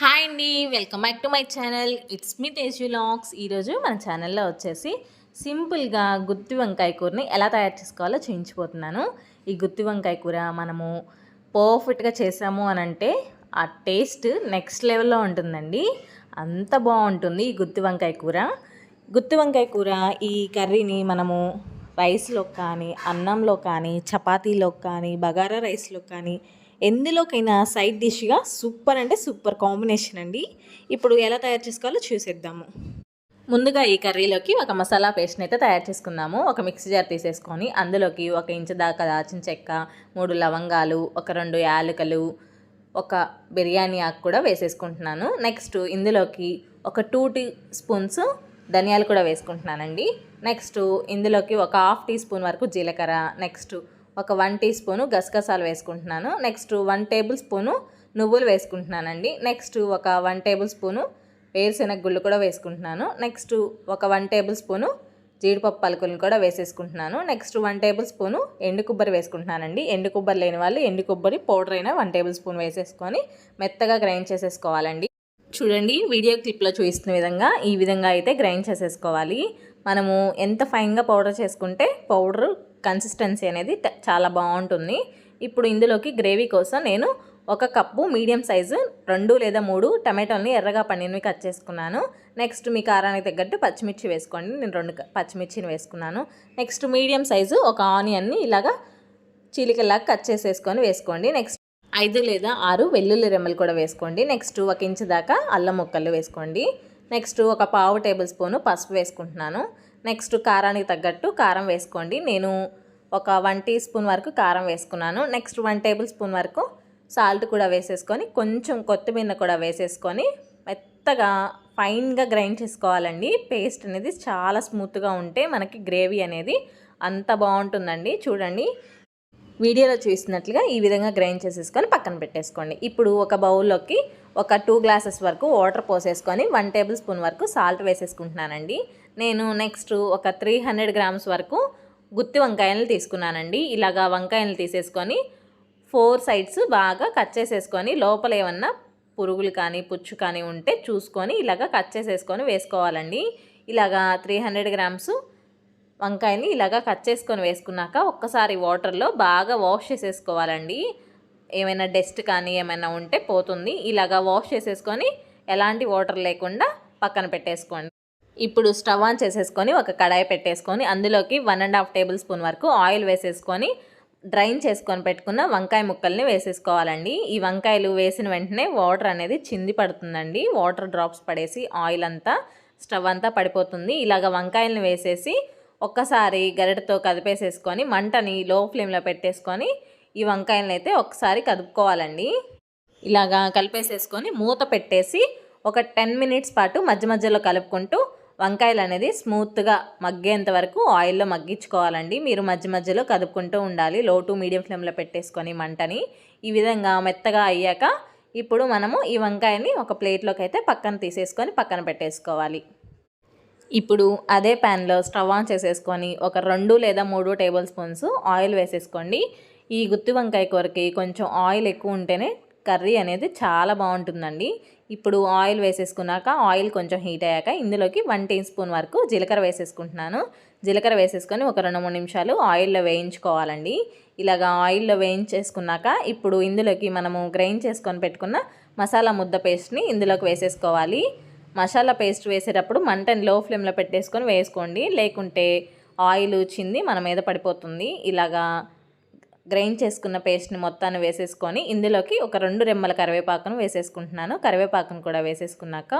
Hi అండి welcome back to my channel. It's me Teju lakhs ఈరోజు మన ఛానల్లో వచ్చేసి సింపుల్గా గుత్తి వంకాయ కూరని ఎలా తయారు చేసుకోవాలో చూపించిపోతున్నాను ఈ గుత్తి వంకాయ కూర మనము పర్ఫెక్ట్గా చేసాము అని అంటే ఆ టేస్ట్ నెక్స్ట్ లెవెల్లో ఉంటుందండి. అంత బాగుంటుంది ఈ గుత్తి వంకాయ కూర. గుత్తి వంకాయ కూర ఈ కర్రీని మనము రైస్లో కానీ అన్నంలో కానీ చపాతీలో కానీ బగారా రైస్లో కానీ ఎందులోకైనా సైడ్ డిష్గా సూపర్ అంటే సూపర్ కాంబినేషన్ అండి. ఇప్పుడు ఎలా తయారు చేసుకోవాలో చూసేద్దాము. ముందుగా ఈ కర్రీలోకి ఒక మసాలా పేస్ట్ని అయితే తయారు చేసుకుందాము. ఒక మిక్సీ జార్ తీసేసుకొని అందులోకి ఒక ఇంచు దాకా దాచిన చెక్క మూడు లవంగాలు ఒక రెండు యాలకులు ఒక బిర్యానీ ఆకు కూడా వేసేసుకుంటున్నాను. నెక్స్ట్ ఇందులోకి ఒక టూ టీ స్పూన్స్ ధనియాలు కూడా వేసుకుంటున్నానండి. నెక్స్ట్ ఇందులోకి ఒక హాఫ్ టీ స్పూన్ వరకు జీలకర్ర. నెక్స్ట్ ఒక వన్ టీ స్పూను గసగసాలు వేసుకుంటున్నాను. నెక్స్ట్ వన్ టేబుల్ స్పూను నువ్వులు వేసుకుంటున్నానండి. నెక్స్ట్ ఒక వన్ టేబుల్ స్పూను వేరుశెనగ గుళ్ళు కూడా వేసుకుంటున్నాను. నెక్స్ట్ ఒక వన్ టేబుల్ స్పూను జీడిపప్పు పలుకులను కూడా వేసేసుకుంటున్నాను. నెక్స్ట్ వన్ టేబుల్ స్పూను ఎండు కొబ్బరి వేసుకుంటున్నానండి. ఎండు కొబ్బరి లేని వాళ్ళు ఎండు కొబ్బరి పౌడర్ అయినా వన్ టేబుల్ స్పూన్ వేసేసుకొని మెత్తగా గ్రైండ్ చేసేసుకోవాలండి. చూడండి వీడియో క్లిప్లో చూపిస్తున్న విధంగా ఈ విధంగా అయితే గ్రైండ్ చేసేసుకోవాలి. మనము ఎంత ఫైన్గా పౌడర్ చేసుకుంటే పౌడర్ కన్సిస్టెన్సీ అనేది చాలా బాగుంటుంది. ఇప్పుడు ఇందులోకి గ్రేవీ కోసం నేను ఒక కప్పు మీడియం సైజు రెండు లేదా మూడు టమాటోల్ని ఎర్రగా పండినవి కట్ చేసుకున్నాను. నెక్స్ట్ మీ కారానికి తగ్గట్టు పచ్చిమిర్చి వేసుకోండి. నేను రెండు పచ్చిమిర్చిని వేసుకున్నాను. నెక్స్ట్ మీడియం సైజు ఒక ఆనియన్ని ఇలాగా చీలికలాగా కట్ చేసేసుకొని వేసుకోండి. నెక్స్ట్ ఐదు లేదా ఆరు వెల్లుల్లి రెమ్మలు కూడా వేసుకోండి. నెక్స్ట్ ఒక ఇంచు దాకా అల్లం ముక్కలు వేసుకోండి. నెక్స్ట్ ఒక పావు టేబుల్ స్పూను పసుపు వేసుకుంటున్నాను. నెక్స్ట్ కారానికి తగ్గట్టు కారం వేసుకోండి. నేను ఒక వన్ టీ స్పూన్ వరకు కారం వేసుకున్నాను. నెక్స్ట్ వన్ టేబుల్ స్పూన్ వరకు సాల్ట్ కూడా వేసేసుకొని కొంచెం కొత్తిమీర కూడా వేసేసుకొని మెత్తగా ఫైన్గా గ్రైండ్ చేసుకోవాలండి. పేస్ట్ అనేది చాలా స్మూత్గా ఉంటే మనకి గ్రేవీ అనేది అంత బాగుంటుందండి. చూడండి. వీడియోలో చూసినట్లుగా ఈ విధంగా గ్రైండ్ చేసేసుకొని పక్కన పెట్టేసుకోండి. ఇప్పుడు ఒక బౌల్లోకి ఒక టూ గ్లాసెస్ వరకు వాటర్ పోసేసుకొని వన్ టేబుల్ స్పూన్ వరకు సాల్ట్ వేసేసుకుంటున్నానండి. నేను నెక్స్ట్ ఒక త్రీ హండ్రెడ్ గ్రామ్స్ వరకు గుత్తి వంకాయలు తీసుకున్నానండి. ఇలాగా వంకాయలు తీసేసుకొని ఫోర్ సైడ్స్ బాగా కట్ చేసేసుకొని లోపల ఏమన్నా పురుగులు కానీ పుచ్చు కానీ ఉంటే చూసుకొని ఇలాగా కట్ చేసేసుకొని వేసుకోవాలండి. ఇలాగా త్రీ హండ్రెడ్ గ్రామ్స్ వంకాయని ఇలాగా కట్ చేసుకొని వేసుకున్నాక ఒక్కసారి వాటర్లో బాగా వాష్ చేసేసుకోవాలండి. ఏమైనా డస్ట్ కానీ ఏమైనా ఉంటే పోతుంది. ఇలాగా వాష్ చేసేసుకొని ఎలాంటి వాటర్ లేకుండా పక్కన పెట్టేసుకోండి. ఇప్పుడు స్టవ్ ఆన్ చేసేసుకొని ఒక కడాయి పెట్టేసుకొని అందులోకి one and half tablespoon వరకు ఆయిల్ వేసేసుకొని డ్రైన్ చేసుకొని పెట్టుకున్న వంకాయ ముక్కల్ని వేసేసుకోవాలండి. ఈ వంకాయలు వేసిన వెంటనే వాటర్ అనేది చింది పడుతుందండి. వాటర్ డ్రాప్స్ పడేసి ఆయిల్ అంతా స్టవ్ అంతా పడిపోతుంది. ఇలాగ వంకాయలను వేసేసి ఒక్కసారి గరిటతో కదిపేసేసుకొని మంటని లో ఫ్లేమ్లో పెట్టేసుకొని ఈ వంకాయలను అయితే ఒకసారి కదుపుకోవాలండి. ఇలాగా కలిపేసేసుకొని మూత పెట్టేసి ఒక టెన్ మినిట్స్ పాటు మధ్య మధ్యలో కలుపుకుంటూ వంకాయలు అనేది స్మూత్గా మగ్గేంత వరకు ఆయిల్లో మగ్గించుకోవాలండి. మీరు మధ్య మధ్యలో కదుపుకుంటూ ఉండాలి. లో టు మీడియం ఫ్లేమ్లో పెట్టేసుకొని మంటని ఈ విధంగా మెత్తగా అయ్యాక ఇప్పుడు మనము ఈ వంకాయని ఒక ప్లేట్లోకి అయితే పక్కన తీసేసుకొని పక్కన పెట్టేసుకోవాలి. ఇప్పుడు అదే ప్యాన్లో స్టవ్ ఆన్ చేసేసుకొని ఒక రెండు లేదా మూడు టేబుల్ స్పూన్స్ ఆయిల్ వేసేసుకోండి. ఈ గుత్తి వంకాయ కూరకి కొంచెం ఆయిల్ ఎక్కువ ఉంటేనే కర్రీ అనేది చాలా బాగుంటుందండి. ఇప్పుడు ఆయిల్ వేసేసుకున్నాక ఆయిల్ కొంచెం హీట్ అయ్యాక ఇందులోకి వన్ టీ స్పూన్ వరకు జీలకర్ర వేసేసుకుంటున్నాను. జీలకర్ర వేసేసుకొని ఒక రెండు మూడు నిమిషాలు ఆయిల్లో వేయించుకోవాలండి. ఇలాగా ఆయిల్లో వేయించేసుకున్నాక ఇప్పుడు ఇందులోకి మనము గ్రైండ్ చేసుకొని పెట్టుకున్న మసాలా ముద్ద పేస్ట్ని ఇందులోకి వేసేసుకోవాలి. మసాలా పేస్ట్ వేసేటప్పుడు మంటని లో ఫ్లేమ్లో పెట్టేసుకొని వేసుకోండి. లేకుంటే ఆయిల్ చింది మన మీద పడిపోతుంది. ఇలాగా గ్రైండ్ చేసుకున్న పేస్ట్ని మొత్తాన్ని వేసేసుకొని ఇందులోకి ఒక రెండు రెమ్మల కరివేపాకును వేసేసుకుంటున్నాను. కరివేపాకును కూడా వేసేసుకున్నాక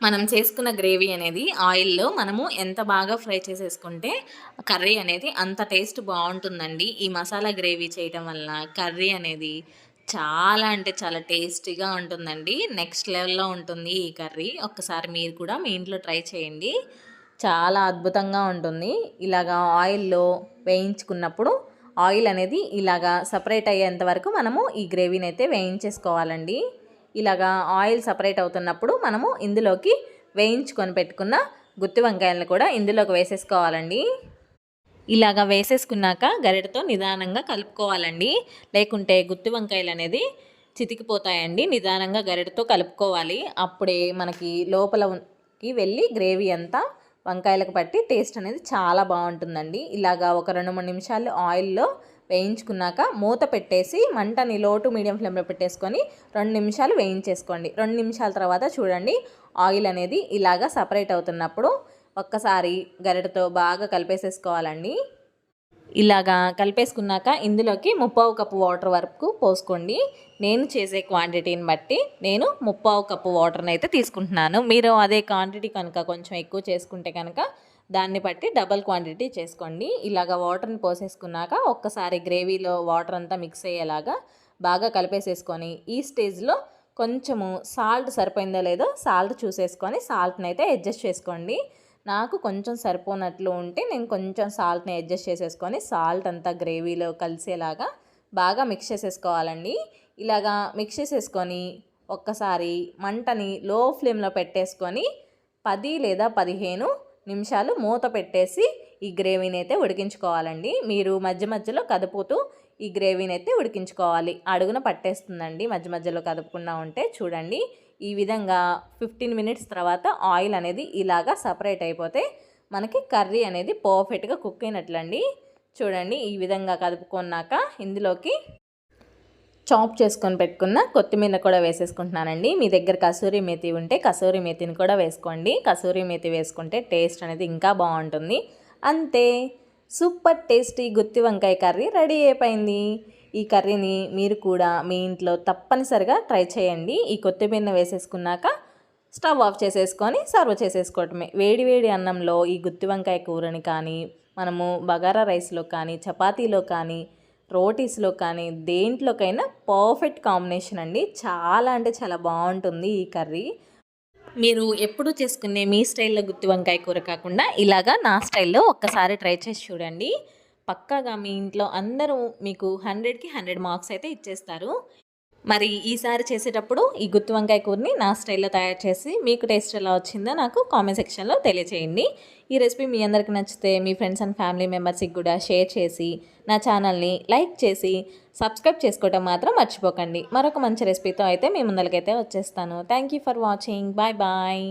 మనం చేసుకున్న గ్రేవీ అనేది ఆయిల్లో మనము ఎంత బాగా ఫ్రై చేసేసుకుంటే కర్రీ అనేది అంత టేస్ట్ బాగుంటుందండి. ఈ మసాలా గ్రేవీ చేయటం వల్ల కర్రీ అనేది చాలా అంటే చాలా టేస్టీగా ఉంటుందండి. నెక్స్ట్ లెవెల్లో ఉంటుంది ఈ కర్రీ. ఒక్కసారి మీరు కూడా మీ ఇంట్లో ట్రై చేయండి. చాలా అద్భుతంగా ఉంటుంది. ఇలాగా ఆయిల్లో వేయించుకున్నప్పుడు ఆయిల్ అనేది ఇలాగా సపరేట్ అయ్యేంత వరకు మనము ఈ గ్రేవీని అయితే వేయించేసుకోవాలండి. ఇలాగా ఆయిల్ సపరేట్ అవుతున్నప్పుడు మనము ఇందులోకి వేయించుకొని పెట్టుకున్న గుత్తి వంకాయలను కూడా ఇందులోకి వేసేసుకోవాలండి. ఇలాగా వేసేసుకున్నాక గరిటతో నిదానంగా కలుపుకోవాలండి. లేకుంటే గుత్తి వంకాయలు అనేది చితికిపోతాయండి. నిదానంగా గరిటతో కలుపుకోవాలి. అప్పుడే మనకి లోపలకి వెళ్ళి గ్రేవీ అంతా వంకాయలకు పట్టి టేస్ట్ అనేది చాలా బాగుంటుందండి. ఇలాగా ఒక రెండు మూడు నిమిషాలు ఆయిల్లో వేయించుకున్నాక మూత పెట్టేసి మంటని లో టు మీడియం ఫ్లేమ్లో పెట్టేసుకొని రెండు నిమిషాలు వేయించేసుకోండి. రెండు నిమిషాల తర్వాత చూడండి ఆయిల్ అనేది ఇలాగా సపరేట్ అవుతున్నప్పుడు ఒక్కసారి గరిటతో బాగా కలిపేసేసుకోవాలండి. ఇలాగా కలిపేసుకున్నాక ఇందులోకి ముప్పావు కప్పు వాటర్ వరకు పోసుకోండి. నేను చేసే క్వాంటిటీని బట్టి నేను ముప్పావు కప్పు వాటర్ని అయితే తీసుకుంటున్నాను. మీరు అదే క్వాంటిటీ కనుక కొంచెం ఎక్కువ చేసుకుంటే కనుక దాన్ని బట్టి డబల్ క్వాంటిటీ చేసుకోండి. ఇలాగ వాటర్ని పోసేసుకున్నాక ఒక్కసారి గ్రేవీలో వాటర్ అంతా మిక్స్ అయ్యేలాగా బాగా కలిపేసేసుకొని ఈ స్టేజ్లో కొంచెము సాల్ట్ సరిపోయిందో లేదో సాల్ట్ చూసేసుకొని సాల్ట్ని అయితే అడ్జస్ట్ చేసుకోండి. నాకు కొంచెం సరిపోనట్లు ఉంటే నేను కొంచెం సాల్ట్ని అడ్జస్ట్ చేసేసుకొని సాల్ట్ అంతా గ్రేవీలో కలిసేలాగా బాగా మిక్స్ చేసేసుకోవాలండి. ఇలాగా మిక్స్ చేసేసుకొని ఒక్కసారి మంటని లో ఫ్లేమ్లో పెట్టేసుకొని పది లేదా పదిహేను నిమిషాలు మూత పెట్టేసి ఈ గ్రేవీని అయితే ఉడికించుకోవాలండి. మీరు మధ్య మధ్యలో కదుపుతూ ఈ గ్రేవీని అయితే ఉడికించుకోవాలి. అడుగున పట్టేస్తుందండి మధ్య మధ్యలో కదుపుకుండా ఉంటే చూడండి. ఈ విధంగా ఫిఫ్టీన్ మినిట్స్ తర్వాత ఆయిల్ అనేది ఇలాగా సపరేట్ అయిపోతే మనకి కర్రీ అనేది పర్ఫెక్ట్గా కుక్ అయినట్లండి. చూడండి ఈ విధంగా కదుపుకున్నాక ఇందులోకి చాప్ చేసుకొని పెట్టుకున్న కొత్తిమీర కూడా వేసేసుకుంటున్నానండి. మీ దగ్గర కసూరి మేతి ఉంటే కసూరి మేతిని కూడా వేసుకోండి. కసూరి మేతి వేసుకుంటే టేస్ట్ అనేది ఇంకా బాగుంటుంది. అంతే. సూపర్ టేస్టీ గుత్తి వంకాయ కర్రీ రెడీ అయిపోయింది. ఈ కర్రీని మీరు కూడా మీ ఇంట్లో తప్పనిసరిగా ట్రై చేయండి. ఈ కొత్తిమీర వేసేసుకున్నాక స్టవ్ ఆఫ్ చేసేసుకొని సర్వ్ చేసేసుకోవటమే. వేడి వేడి అన్నంలో ఈ గుత్తి వంకాయ కూరని కానీ మనము బగారా రైస్లో కానీ చపాతీలో కానీ రోటీస్లో కానీ దేంట్లోకైనా పర్ఫెక్ట్ కాంబినేషన్ అండి. చాలా అంటే చాలా బాగుంటుంది ఈ కర్రీ. మీరు ఎప్పుడు చేసుకునే మీ స్టైల్లో గుత్తి వంకాయ కూర కాకుండా ఇలాగా నా స్టైల్లో ఒక్కసారి ట్రై చేసి చూడండి. పక్కాగా మీ ఇంట్లో అందరూ మీకు హండ్రెడ్కి హండ్రెడ్ మార్క్స్ అయితే ఇచ్చేస్తారు. మరి ఈసారి చేసేటప్పుడు ఈ గుత్తి వంకాయ కూరని నా స్టైల్లో తయారు చేసి మీకు టేస్ట్ ఎలా వచ్చిందో నాకు కామెంట్ సెక్షన్లో తెలియచేయండి. ఈ రెసిపీ మీ అందరికి నచ్చితే మీ ఫ్రెండ్స్ అండ్ ఫ్యామిలీ మెంబర్స్కి కూడా షేర్ చేసి నా ఛానల్ని లైక్ చేసి సబ్స్క్రైబ్ చేసుకోవడం మాత్రం మర్చిపోకండి. మరొక మంచి రెసిపీతో అయితే మీ ముందరికైతే వచ్చేస్తాను. Thank you for watching. Bye bye.